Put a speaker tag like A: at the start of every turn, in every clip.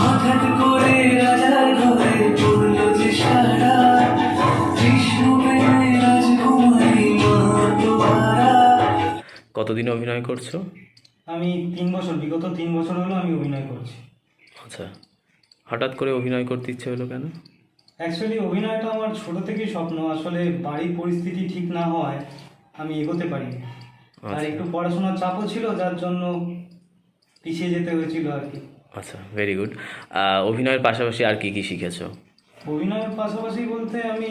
A: হঠাৎ করে রাজার ঘরে পড়ল যে সারা। কৃষ্ণ প্রেমে রাজকুমারী মাতোয়ারা
B: কতদিন অভিনয় করছ?
C: আমি তিন বছর বিগত তিন বছর হলো আমি অভিনয় করছি।
B: আচ্ছা হঠাৎ করে অভিনয় করতে ইচ্ছে হলো কেন?
C: অ্যাকচুয়ালি অভিনয়টা আমার ছোট থেকেই স্বপ্ন। আসলে বাড়ির পরিস্থিতি ঠিক না হওয়ায় আমি এগোতে পারিনি। আর
B: আচ্ছা।
C: একটু পড়াশোনার চাপও ছিল যার জন্য পিছিয়ে যেতে হয়েছিল আর কি।
B: আচ্ছা ভেরি গুড অভিনয়ের পাশাপাশি আর কি কি শিখেছো?
C: অভিনয়ের পাশাপাশি বলতে আমি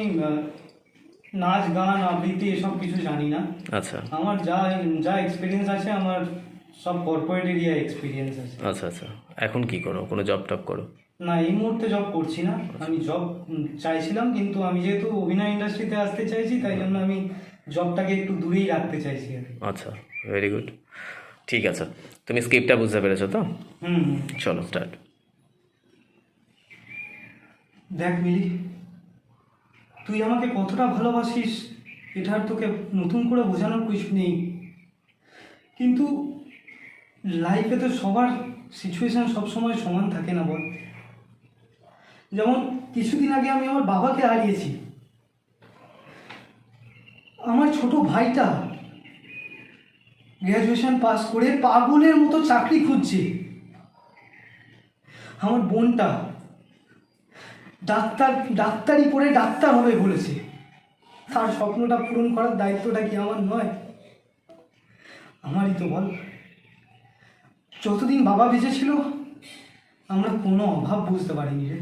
C: নাচ গান আবৃত্তি এসব কিছু জানি না।
B: আচ্ছা।
C: আমার যা যা এক্সপিরিয়েন্স আছে আমার সব কর্পোরেট এরিয়া এক্সপিরিয়েন্স আছে।
B: আচ্ছা আচ্ছা। এখন কি করো? কোনো জব টব করো?
C: না এই মুহূর্তে জব করছি না। আমি জব চাইছিলাম কিন্তু আমি যেহেতু অভিনয় ইন্ডাস্ট্রিতে আসতে চাইছি তাই জন্য আমি জবটাকে একটু দূরেই রাখতে চাইছি
B: আচ্ছা ভেরি গুড ঠিক আছে। তুমি স্ক্রিপ্টটা বুঝতে পেরেছ তো?
C: হুম।
B: চলো স্টার্ট
C: দেখ মিলি তুই আমাকে কতটা ভালোবাসিস এটা আর তোকে নতুন করে বোঝানোর কিছু নেই। কিন্তু লাইফে তো সবার সিচুয়েশান সবসময় সমান থাকে না বল। যেমন কিছুদিন আগে আমি আমার বাবাকে হারিয়েছি। আমার ছোট ভাইটা গ্র্যাজুয়েশন পাস করে পাগলের মতো চাকরি খুঁজছে। আমার বোনটা ডাক্তার, ডাক্তারি পড়ে ডাক্তার হবে বলেছে। তার স্বপ্নটা পূরণ করার দায়িত্বটা কি আমার নয়? আমারই তো বল। যতদিন বাবা বেঁচে ছিল, আমরা কোনো অভাব বুঝতে পারিনি রে।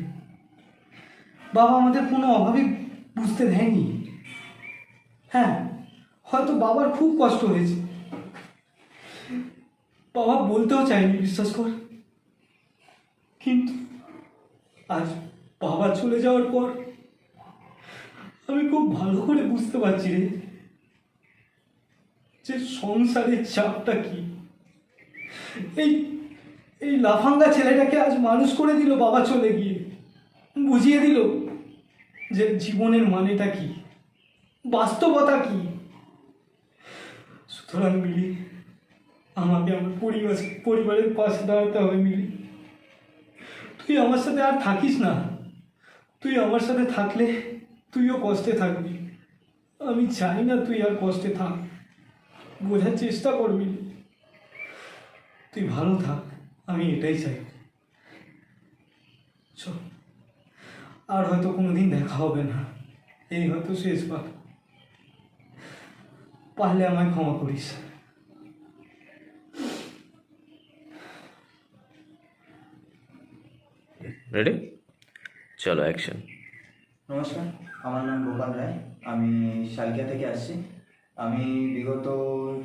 C: বাবা আমাদের কোনো অভাবই বুঝতে দেয়নি। হ্যাঁ হয়তো বাবার খুব কষ্ট হয়েছে। বাবা বলতেও চায়নি বিশ্বাস কর। কিন্তু আজ বাবা চলে যাওয়ার পর আমি খুব ভালো করে বুঝতে পারছি রে যে সংসারের চাপটা কি। এই এই লাফাঙ্গা ছেলেটাকে আজ মানুষ করে দিল বাবা চলে গিয়ে। বুঝিয়ে দিল যে জীবনের মানেটা কি, বাস্তবতা কি। সুতরাং মিলি আমাকে আমার পরিবার পরিবারের পাশে দাঁড়াতে হবে মিলি। তুই আমার সাথে আর থাকিস না। তুই আমার সাথে থাকলে তুইও কষ্টে থাকবি। আমি চাই না তুই আর কষ্টে থাক। বোঝার চেষ্টা করবি তুই ভালো থাক, আমি এটাই চাই। চল। আর হয়তো কোনোদিন দেখা হবে না। এই হয়তো শেষবার। পারলে আমায় ক্ষমা করিস।
B: রেডি চলো অ্যাকশন
D: নমস্কার আমার নাম গোপাল রায়। আমি শালকিয়া থেকে আসছি। আমি বিগত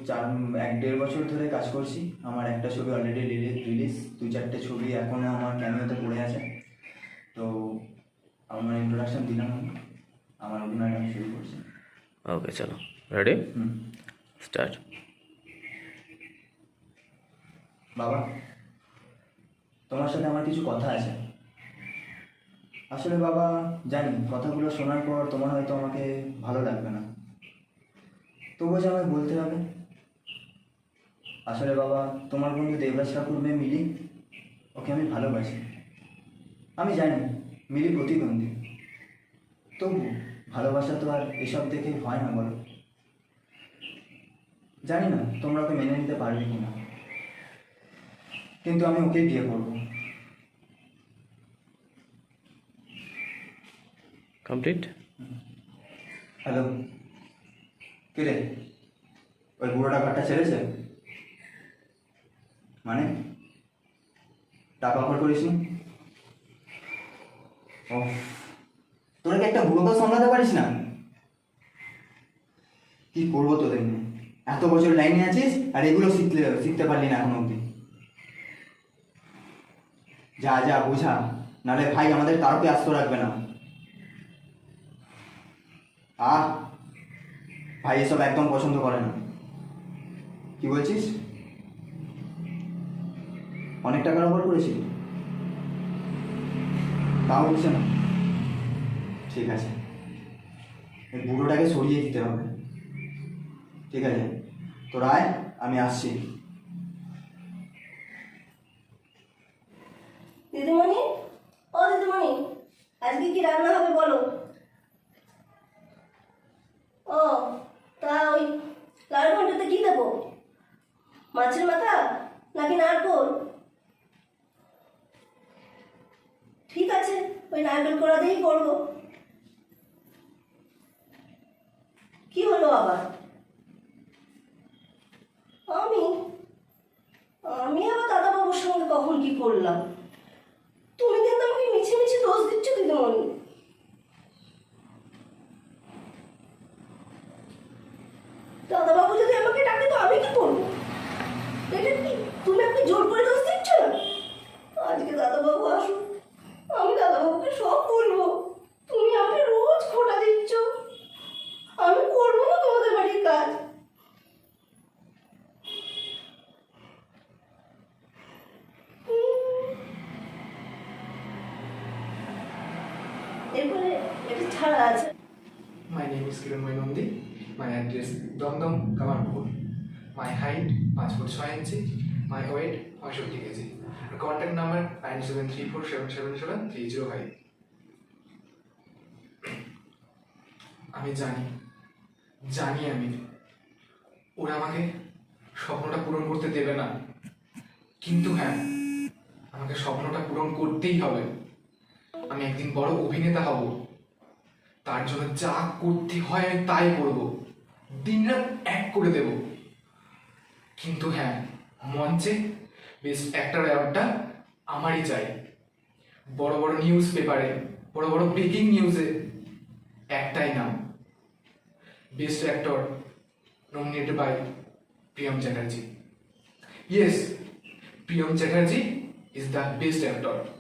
D: চার এক দেড় বছর ধরে কাজ করছি। আমার একটা ছবি অলরেডি রিলিজ রিলিজ দু চারটে ছবি এখনও আমার ক্যামিওতে পড়ে আছে। তো আমার ইন্ট্রোডাকশন দিলাম আমার অভিনয়টা আমি শুরু করছি।
B: ওকে চলো। রেডি স্টার্ট
D: বাবা তোমার সাথে আমার কিছু কথা আছে। আসলে বাবা, জানি, কথাগুলো শোনার পর তোমার হয়তো আমাকে ভালো লাগবে না। তবুও যে আমায় বলতে হবে। আসলে বাবা, তোমার বন্ধু দেবরাজ ঠাকুর মেয়ে মিলি, ওকে আমি ভালোবাসি। আমি জানি, মিলি প্রতিবন্ধী তবু ভালোবাসা তো আর এসব দেখে হয় না বলো। জানি না, তোমরা ওকে মেনে নিতে পারবে কি না কিন্তু আমি ওকে বিয়ে করব।
B: কমপ্লিট
D: হ্যালো কে রে? ওই বুড়োটা ঘরটা ছেড়েছে? মানে? টাকা অফার করিস নি? তোরা কি একটা বুড়োকেও সামলাতে পারিস না? কি করব তোদের নিয়ে? এত বছর লাইনে আছিস আর এগুলো শিখতে শিখতে পারলি না এখন অবধি। যা যা, বোঝা। নাহলে ভাই আমাদের কারোকে আস্ত রাখবে না। আহ ভাই এসব একদম পছন্দ করে না। কি বলছিস? অনেক টাকার অফার করেছি। তাও বলছে না। ঠিক আছে। এই বুড়োটাকে সরিয়ে দিতে হবে। ঠিক আছে? তো রায়, আমি আসছি।
E: দিদিমণি? ও দিদিমণি, আজকে কি রান্না হবে বলো? ও তা ওই লাড়ু ঘন্টাতে কী দেবো? মাছের মাথা নাকি নারকোল? ঠিক আছে, ওই নারকেল করা দিয়েই করব। কি হলো আবার? এরপরে এটা ছাড়া আছে
F: My name is Kiranmoy Nandi. My address Domdom, Kamarpur. My height 5 foot 6 inches. My weight 65 kg. And contact number 9734777305. আমি জানি জানি আমি ওরা আমাকে স্বপ্নটা পূরণ করতে দেবে না কিন্তু হ্যাঁ আমাকে স্বপ্নটা পূরণ করতেই হবে আমি একদিন বড় অভিনেতা হব। তার জন্য যা করতে হয় আমি তাই করব। দিনরাত এক করে দেব। কিন্তু হ্যাঁ মঞ্চে বেস্ট অ্যাক্টর অ্যাওয়ার্ডটা আমারই চাই। বড় বড় নিউজ পেপারে বড় বড় ব্রেকিং নিউজে একটাই নাম। Best actor nominated by Priyam Chatterjee. Yes Priyam Chatterjee is the best actor